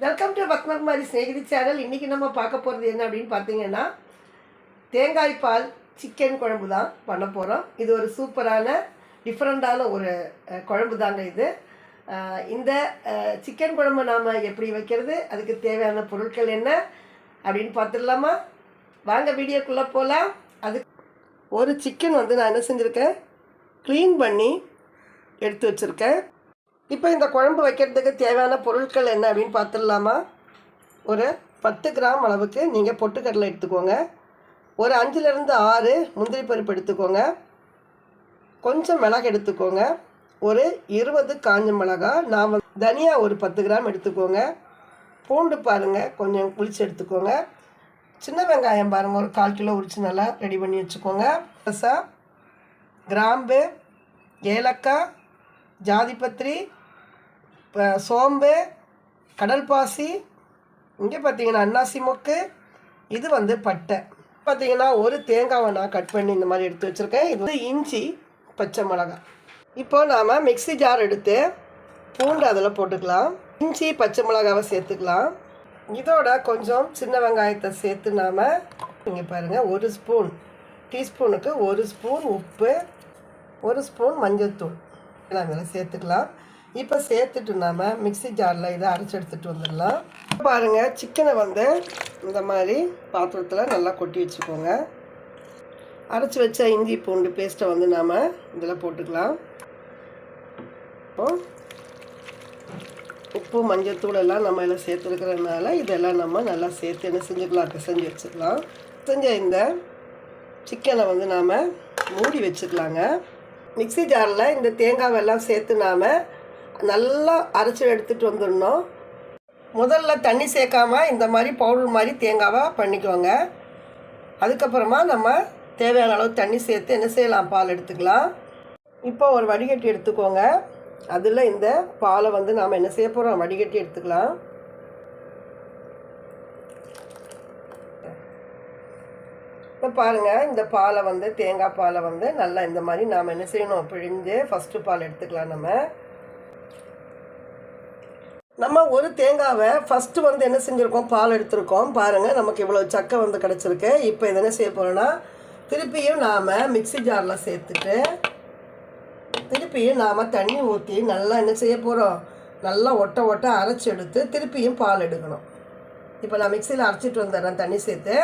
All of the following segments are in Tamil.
Welcome to Padmakumari Snehithi channel இன்றைக்கி நம்ம பார்க்க போகிறது என்ன அப்படின்னு பார்த்தீங்கன்னா தேங்காய் பால் சிக்கன் குழம்பு தான் பண்ண போகிறோம் இது ஒரு சூப்பரான டிஃப்ரெண்ட்டான ஒரு குழம்பு தாங்க இது இந்த சிக்கன் குழம்பு நாம் எப்படி வைக்கிறது அதுக்கு தேவையான பொருட்கள் என்ன அப்படின்னு பார்த்துடலாமா வாங்க வீடியோக்குள்ளே போகலாம் அது ஒரு சிக்கன் வந்து நான் என்ன செஞ்சுருக்கேன்? க்ளீன் பண்ணி எடுத்து வச்சுருக்கேன். இப்போ இந்த குழம்பு வைக்கிறதுக்கு தேவையான பொருட்கள் என்ன அப்படின்னு பார்த்துடலாமா ஒரு பத்து கிராம் அளவுக்கு நீங்கள் பொட்டுக்கடலை எடுத்துக்கோங்க. ஒரு அஞ்சுலேருந்து ஆறு முந்திரி பருப்பு எடுத்துக்கோங்க. கொஞ்சம் மிளகு எடுத்துக்கோங்க. ஒரு இருபது காஞ்ச மிளகா நான் தனியா ஒரு பத்து கிராம் எடுத்துக்கோங்க. பூண்டு பாருங்கள் கொஞ்சம் குளிச்சு எடுத்துக்கோங்க. சின்ன வெங்காயம் பாருங்கள் ஒரு கால் கிலோ உரிச்சு நல்லா ரெடி பண்ணி வச்சுக்கோங்க. ரசா கிராம்பு ஏலக்காய் ஜாதிபத்திரி இப்போ சோம்பு கடல் பாசி இங்கே பார்த்தீங்கன்னா அன்னாசி மொக்கு இது வந்து பட்டை. பார்த்தீங்கன்னா ஒரு தேங்காவை நான் கட் பண்ணி இந்த மாதிரி எடுத்து வச்சுருக்கேன். இது வந்து இஞ்சி பச்சை மிளகாய் இப்போ நாம் மிக்ஸி ஜார் எடுத்து பூண்டு அதில் போட்டுக்கலாம். இஞ்சி பச்சை மிளகாவை சேர்த்துக்கலாம். இதோட கொஞ்சம் சின்ன வெங்காயத்தை சேர்த்து நாம் இங்கே பாருங்கள் ஒரு ஸ்பூன் டீஸ்பூனுக்கு ஒரு ஸ்பூன் உப்பு ஒரு ஸ்பூன் மஞ்சள்தூள் எல்லாம் இதில் சேர்த்துக்கலாம். இப்போ சேர்த்துட்டு நாம் மிக்ஸி ஜாரில் இதை அரைச்சி எடுத்துகிட்டு வந்துடலாம். பாருங்கள் சிக்கனை வந்து இந்த மாதிரி பாத்திரத்தில் நல்லா கொட்டி வச்சுக்கோங்க. அரைச்சி வச்ச இஞ்சி பூண்டு பேஸ்ட்டை வந்து நாம் இதில் போட்டுக்கலாம். இப்போ உப்பு மஞ்சத்தூள் எல்லாம் நம்ம இதில் சேர்த்துருக்கிறதுனால இதெல்லாம் நம்ம நல்லா சேர்த்து என்ன செஞ்சுக்கலாம் பிசைஞ்சு வச்சுக்கலாம். செஞ்ச இந்த சிக்கனை வந்து நாம் மூடி வச்சுக்கலாங்க. மிக்ஸி ஜாரில் இந்த தேங்காவெல்லாம் சேர்த்து நாம் நல்லா அரைச்சி எடுத்துகிட்டு வந்துடணும். முதல்ல தண்ணி சேர்க்காம இந்த மாதிரி பவுடர் மாதிரி தேங்காவாக பண்ணிக்கோங்க. அதுக்கப்புறமா நம்ம தேவையான அளவு தண்ணி சேர்த்து என்ன செய்யலாம்? பால் எடுத்துக்கலாம். இப்போ ஒரு வடிகட்டி எடுத்துக்கோங்க. அதில் இந்த பாலை வந்து நாம் என்ன செய்ய போகிறோம் வடிகட்டி எடுத்துக்கலாம். இப்போ பாருங்கள் இந்த பாலை வந்து தேங்காய் பாலை வந்து நல்லா இந்த மாதிரி நாம் என்ன செய்யணும்? பிழிஞ்சு ஃபஸ்ட்டு பால் எடுத்துக்கலாம் நம்ம. நம்ம ஒரு தேங்காவை ஃபஸ்ட்டு வந்து என்ன செஞ்சுருக்கோம்? பால் எடுத்திருக்கோம். பாருங்கள் நமக்கு இவ்வளோ சக்கை வந்து கிடச்சிருக்கு. இப்போ இது என்ன செய்ய போகிறோன்னா திருப்பியும் நாம் மிக்ஸி ஜாரில் சேர்த்துட்டு திருப்பியும் நாம் தண்ணி ஊற்றி நல்லா என்ன செய்ய போகிறோம் நல்லா ஒட்ட ஒட்ட அரைச்சி எடுத்து திருப்பியும் பால் எடுக்கணும். இப்போ நான் மிக்சியில் அரைச்சிட்டு வந்துடுறேன் தண்ணி சேர்த்து.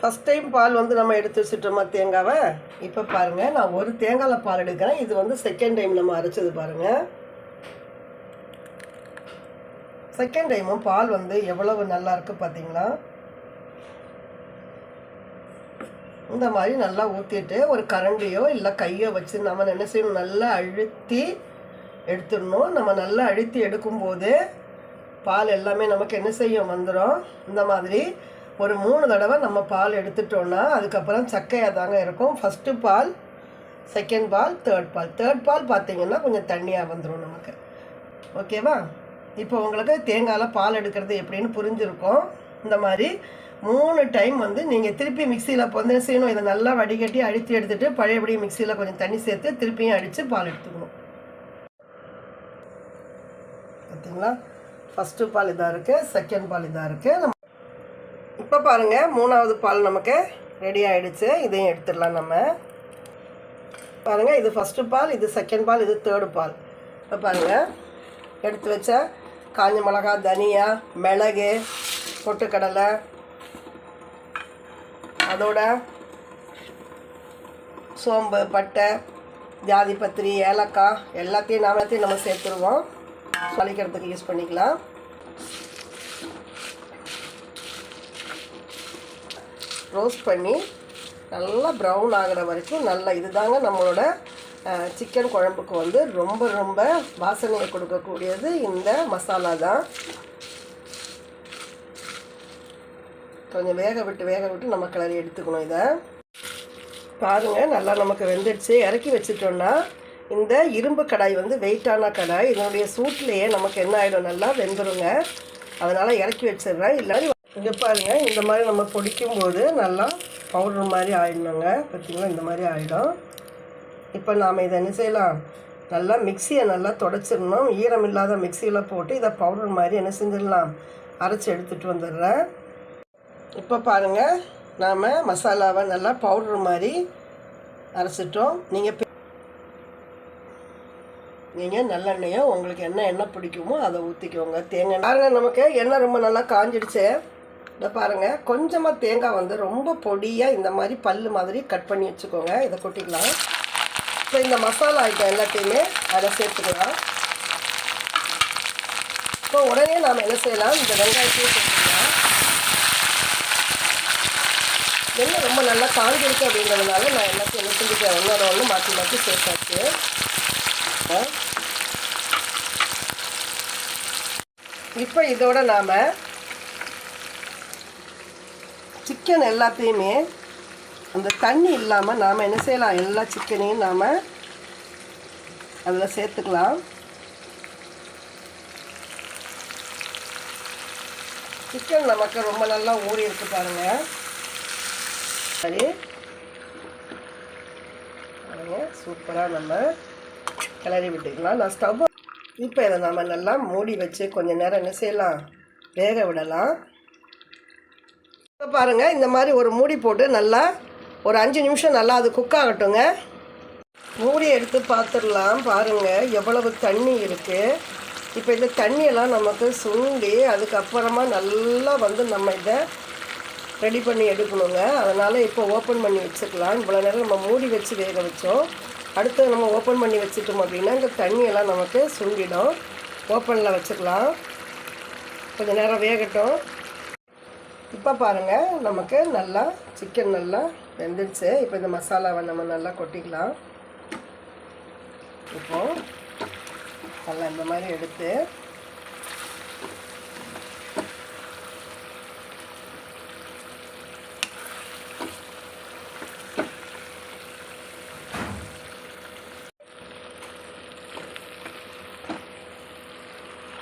ஃபஸ்ட் டைம் பால் வந்து நம்ம எடுத்து வச்சுட்டோமா தேங்காவை? இப்போ பாருங்கள் நான் ஒரு தேங்காயில் பால் எடுக்கிறேன். இது வந்து செகண்ட் டைம் நம்ம அரைச்சது பாருங்கள் செகண்ட் டைமும் பால் வந்து எவ்வளவு நல்லா இருக்கு பார்த்தீங்களா இந்த மாதிரி நல்லா ஊற்றிட்டு ஒரு கரண்டியோ இல்லை கையோ வச்சு நம்ம என்ன செய்யணும்? நல்லா அழுத்தி எடுத்துடணும். நம்ம நல்லா அழுத்தி எடுக்கும்போது பால் எல்லாமே நமக்கு என்ன செய்யும்? வந்துடும் இந்த மாதிரி ஒரு மூணு தடவை நம்ம பால் எடுத்துட்டோன்னா அதுக்கப்புறம் சக்கையாக தாங்க இருக்கும். ஃபஸ்ட்டு பால் செகண்ட் பால் தேர்ட் பால். தேர்ட் பால் பார்த்தீங்கன்னா கொஞ்சம் தண்ணியாக வந்துடும் நமக்கு. ஓகேவா இப்போ உங்களுக்கு தேங்காயில் பால் எடுக்கிறது எப்படின்னு புரிஞ்சிருக்கும். இந்த மாதிரி மூணு டைம் வந்து நீங்கள் திருப்பி மிக்சியில் இப்போ வந்து செய்யணும்? இதை நல்லா வடிகட்டி அழுத்தி எடுத்துகிட்டு பழையபடி மிக்சியில் கொஞ்சம் தண்ணி சேர்த்து திருப்பியும் அடித்து பால் எடுத்துக்கணும். பார்த்தீங்களா ஃபஸ்ட்டு பால் இதாக இருக்குது செகண்ட் பால் இதாக இருக்குது நம்ம இப்போ பாருங்கள் மூணாவது பால் நமக்கு ரெடி ஆகிடுச்சு இதையும் எடுத்துடலாம் நம்ம. பாருங்கள் இது ஃபஸ்ட்டு பால் இது செகண்ட் பால் இது தேர்டு பால். இப்போ பாருங்கள் எடுத்து வச்ச காஞ்ச மிளகா தனியா மிளகு பொட்டுக்கடலை. அதோட சோம்பு பட்டை ஜாதி பத்திரி ஏலக்காய் எல்லாத்தையும் நாமத்தையும் நம்ம சேர்த்துருவோம். சளிக்கிறதுக்கு யூஸ் பண்ணிக்கலாம். ரோஸ்ட் பண்ணி நல்லா ப்ரௌன் ஆகிற வரைக்கும் நல்லா இதுதாங்க நம்மளோட சிக்கன் குழம்புக்கு வந்து ரொம்ப ரொம்ப வாசனையை கொடுக்கக்கூடியது இந்த மசாலா தான். கொஞ்சம் வேக விட்டு வேக விட்டு நம்ம கிளறி எடுத்துக்கணும் இதை. பாருங்கள் நல்லா நமக்கு வெந்துடுச்சு. இறக்கி வச்சிட்டோன்னா இந்த இரும்பு கடாய் வந்து வெயிட்டான கடாய் இதனுடைய சூட்லேயே நமக்கு என்ன ஆகிடும் நல்லா வெந்துருங்க. அதனால் இறக்கி வச்சிடுறேன். இல்லாட்டி இங்கே பாருங்கள் இந்த மாதிரி நம்ம பொடிக்கும் போது நல்லா பவுடர் மாதிரி ஆயிடணுங்க. பார்த்தீங்களா இந்த மாதிரி ஆகிடும் இப்போ நாம் இதை என்ன செய்யலாம்? நல்லா மிக்சியை நல்லா தொடச்சிடணும். ஈரம் இல்லாத மிக்சியில் போட்டு இதை பவுடர் மாதிரி என்ன செஞ்சிடலாம்? அரைச்சி எடுத்துகிட்டு வந்துடுறேன். இப்போ பாருங்கள் நாம் மசாலாவை நல்லா பவுடர் மாதிரி அரைச்சிட்டோம். நீங்கள் நீங்கள் நல்லெண்ணெயோ உங்களுக்கு என்ன எண்ணெய் பிடிக்குமோ அதை ஊற்றிக்கோங்க தேங்காய் பாருங்க நமக்கு எண்ணெய் ரொம்ப நல்லா காஞ்சிடுச்சு. இதை பாருங்கள் கொஞ்சமாக தேங்காய் வந்து ரொம்ப பொடியாக இந்த மாதிரி பல் மாதிரி கட் பண்ணி வச்சுக்கோங்க. இதை கொட்டிக்கலாம். இப்போ இந்த மசாலா ஐட்டம் எல்லாத்தையுமே அதை சேர்த்துக்கலாம். இப்போ உடனே நாம் என்ன செய்யலாம்? இந்த வெங்காயத்தையும் சேர்த்துக்கலாம். எண்ணெய் ரொம்ப நல்லா காஞ்சிருக்கு அப்படின்றதுனால நான் எல்லாத்தையும் என்ன செஞ்சுக்கிறேன் ஒன்றோட ஒன்று மாற்றி மாற்றி சேர்த்தாச்சு. இப்போ இதோட நாம் சிக்கன் எல்லாத்தையுமே அந்த தண்ணி இல்லாமல் நாம் என்ன செய்யலாம்? எல்லா சிக்கனையும் நாம் அதில் சேர்த்துக்கலாம். சிக்கன் நமக்கு ரொம்ப நல்லா ஊறி இருக்கு பாருங்க. சரி. சூப்பராக நம்ம கிளறி விட்டுக்கலாம். நான் ஸ்டவ் இப்போ இதை நம்ம நல்லா மூடி வச்சு கொஞ்சம் நேரம் என்ன செய்யலாம்? வேக விடலாம். இப்போ பாருங்கள் இந்த மாதிரி ஒரு மூடி போட்டு நல்லா ஒரு அஞ்சு நிமிஷம் நல்லா அது குக் ஆகட்டுங்க. மூடி எடுத்து பார்த்துடலாம் பாருங்கள் எவ்வளவு தண்ணி இருக்குது இப்போ இந்த தண்ணியெல்லாம் நமக்கு சுண்டி அதுக்கப்புறமா நல்லா வந்து நம்ம இதை ரெடி பண்ணி எடுக்கணுங்க. அதனால் இப்போ ஓப்பன் பண்ணி வச்சுக்கலாம். இவ்வளோ நேரம் நம்ம மூடி வச்சு வேக வச்சோம். அடுத்து நம்ம ஓப்பன் பண்ணி வச்சுட்டோம் அப்படின்னா இந்த தண்ணியெல்லாம் நமக்கு சுண்டிடும். ஓப்பனில் வச்சுக்கலாம். கொஞ்சம் நேரம் வேகட்டும். இப்போ பாருங்கள் நமக்கு நல்லா சிக்கன் நல்லா வெந்துடுச்சு இப்போ இந்த மசாலாவை நம்ம நல்லா கொட்டிக்கலாம். இப்போ நல்லா இந்த மாதிரி எடுத்து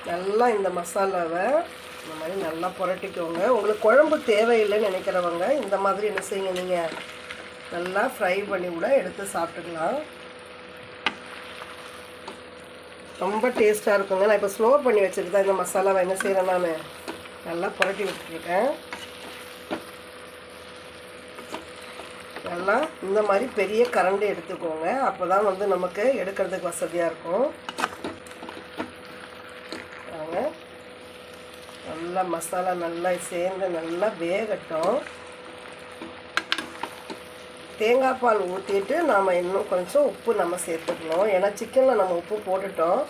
நல்லா இந்த மசாலாவை மாதிரி நல்லா புரட்டிக்கோங்க. உங்களுக்கு குழம்பு தேவையில்லைன்னு நினைக்கிறவங்க இந்த மாதிரி என்ன செய்யுங்க? நீங்கள் நல்லா ஃப்ரை பண்ணி கூட எடுத்து சாப்பிட்டுக்கலாம். ரொம்ப டேஸ்ட்டாக இருக்குங்க. நான் இப்போ ஸ்லோ பண்ணி வச்சுட்டு தான் இந்த மசாலாவை என்ன செய்கிறேன் நான்? நல்லா புரட்டி விட்டுருக்கேன். நல்லா இந்த மாதிரி பெரிய கரண்டு எடுத்துக்கோங்க. அப்போ தான் வந்து நமக்கு எடுக்கிறதுக்கு வசதியாக இருக்கும் பாருங்க நல்லா மசாலா நல்லா சேர்ந்து நல்லா வேகட்டும். தேங்காய் பால் ஊற்றிட்டு நாம் இன்னும் கொஞ்சம் உப்பு நம்ம சேர்த்துக்கணும். ஏன்னா சிக்கனில் நம்ம உப்பு போட்டுட்டோம்.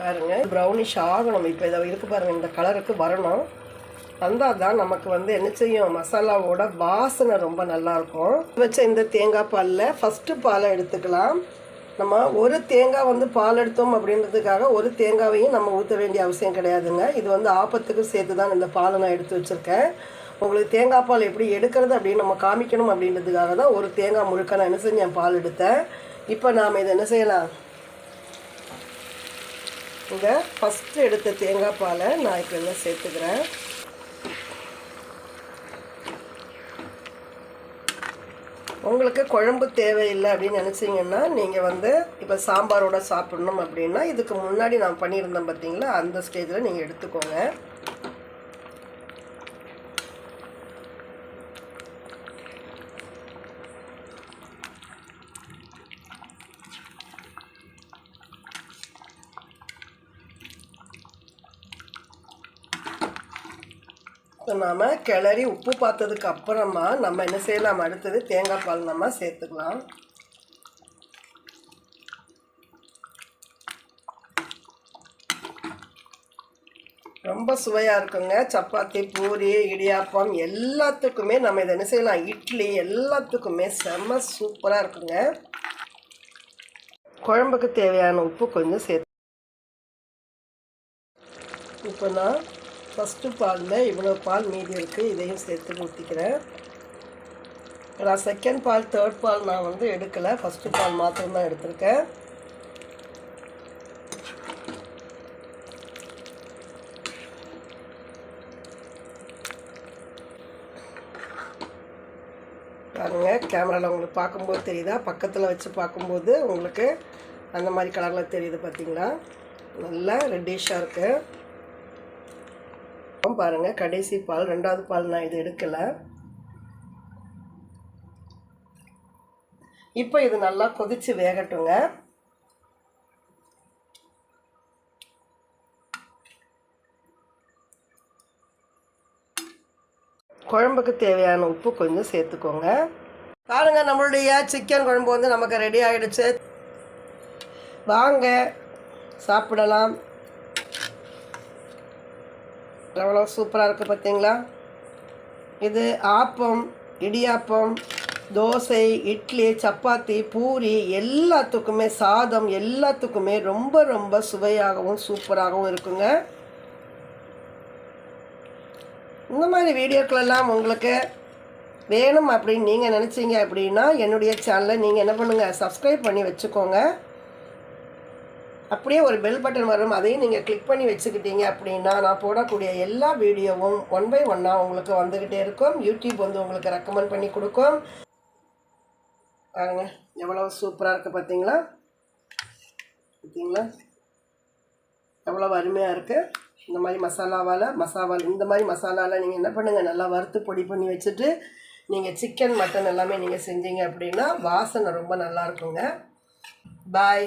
பாருங்க ப்ரௌனிஷ் ஆகணும். இப்போ இதை இருக்கு பாருங்க இந்த கலருக்கு வரணும். வந்தால் தான் நமக்கு வந்து என்ன செய்யும்? மசாலாவோட வாசனை ரொம்ப நல்லாயிருக்கும் வச்ச இந்த தேங்காய் பாலில் ஃபஸ்ட்டு பாலை எடுத்துக்கலாம். நம்ம ஒரு தேங்காய் வந்து பால் எடுத்தோம் அப்படின்றதுக்காக ஒரு தேங்காவையும் நம்ம ஊற்ற வேண்டிய அவசியம் கிடையாதுங்க. இது வந்து ஆப்பத்துக்கு சேர்த்து தான் இந்த பாலை நான் எடுத்து வச்சுருக்கேன். உங்களுக்கு தேங்காய் பால் எப்படி எடுக்கிறது அப்படின்னு நம்ம காமிக்கணும் அப்படின்றதுக்காக தான் ஒரு தேங்காய் முழுக்க நான் என்ன செஞ்சேன் பால் எடுத்தேன். இப்போ நாம் இதை என்ன செய்யலாம்? இங்கே ஃபஸ்ட்டு எடுத்த தேங்காய் பாலை நான் இப்போ இதில் சேர்த்துக்கிறேன். உங்களுக்கு குழம்பு தேவையில்லை அப்படின்னு நினச்சிங்கன்னா நீங்கள் வந்து இப்போ சாம்பாரோட சாப்பிடணும் அப்படின்னா இதுக்கு முன்னாடி நான் பண்ணியிருந்தேன் பார்த்தீங்களா அந்த ஸ்டேஜில் நீங்கள் எடுத்துக்கோங்க. இப்போ நாம் கிளறி உப்பு பார்த்ததுக்கு அப்புறமா நம்ம என்ன செய்யலாம்? அடுத்தது தேங்காய் பால் நம்ம சேர்த்துக்கலாம். ரொம்ப சுவையாக இருக்குங்க. சப்பாத்தி பூரி இடியாப்பம் எல்லாத்துக்குமே நம்ம இதை என்ன செய்யலாம்? இட்லி எல்லாத்துக்குமே செம்ம சூப்பராக இருக்குங்க. குழம்புக்கு தேவையான உப்பு கொஞ்சம் சேர்த்து இப்போ நான் ஃபஸ்ட்டு பாலில் இவ்வளோ பால் மீதி இருக்குது இதையும் சேர்த்து ஊற்றிக்கிறேன் நான் செகண்ட் பால் தேர்ட் பால் நான் வந்து எடுக்கலை. ஃபஸ்ட்டு பால் மாத்திரம்தான் எடுத்திருக்கேன். பாருங்கள் கேமராவில் உங்களுக்கு பார்க்கும்போது தெரியுதா? பக்கத்தில் வச்சு பார்க்கும்போது உங்களுக்கு அந்த மாதிரி கலரில் தெரியுது பார்த்தீங்களா நல்லா ரெட்டிஷாக இருக்குது பாருங்கள் கடைசி பால் ரெண்டாவது பால் நான் இது எடுக்கலை. இப்போ இது நல்லா கொதித்து வேகட்டுங்க. குழம்புக்கு தேவையான உப்பு கொஞ்சம் சேர்த்துக்கோங்க. பாருங்க நம்மளுடைய சிக்கன் குழம்பு வந்து நமக்கு ரெடி ஆகிடுச்சு வாங்க சாப்பிடலாம். எவ்வளோ சூப்பராக இருக்குது பார்த்தீங்களா? இது ஆப்பம் இடியாப்பம் தோசை இட்லி சப்பாத்தி பூரி எல்லாத்துக்குமே சாதம் எல்லாத்துக்குமே ரொம்ப ரொம்ப சுவையாகவும் சூப்பராகவும் இருக்குங்க. இந்த மாதிரி வீடியோக்களெல்லாம் உங்களுக்கு வேணும் அப்படின்னு நீங்கள் நினச்சிங்க அப்படின்னா என்னுடைய சேனலை நீங்கள் என்ன பண்ணுங்கள் சப்ஸ்கிரைப் பண்ணி வச்சுக்கோங்க. அப்படியே ஒரு பெல் பட்டன் வரும். அதையும் நீங்கள் கிளிக் பண்ணி வச்சுக்கிட்டீங்க அப்படின்னா நான் போடக்கூடிய எல்லா வீடியோவும் ஒன் பை ஒன்னாக உங்களுக்கு வந்துக்கிட்டே இருக்கும். யூடியூப் வந்து உங்களுக்கு ரெக்கமெண்ட் பண்ணி கொடுக்கும். பாருங்க எவ்வளோ சூப்பராக இருக்குது பார்த்தீங்களா பார்த்தீங்களா எவ்வளோ அருமையாக இருக்குது இந்த மாதிரி மசாலாவால் மசாவால் இந்த மாதிரி மசாலாவில் நீங்கள் என்ன பண்ணுங்கள் நல்லா வறுத்து பொடி பண்ணி வச்சுட்டு நீங்கள் சிக்கன் மட்டன் எல்லாமே நீங்கள் செஞ்சீங்க அப்படின்னா வாசனை ரொம்ப நல்லா இருக்குங்க. பாய்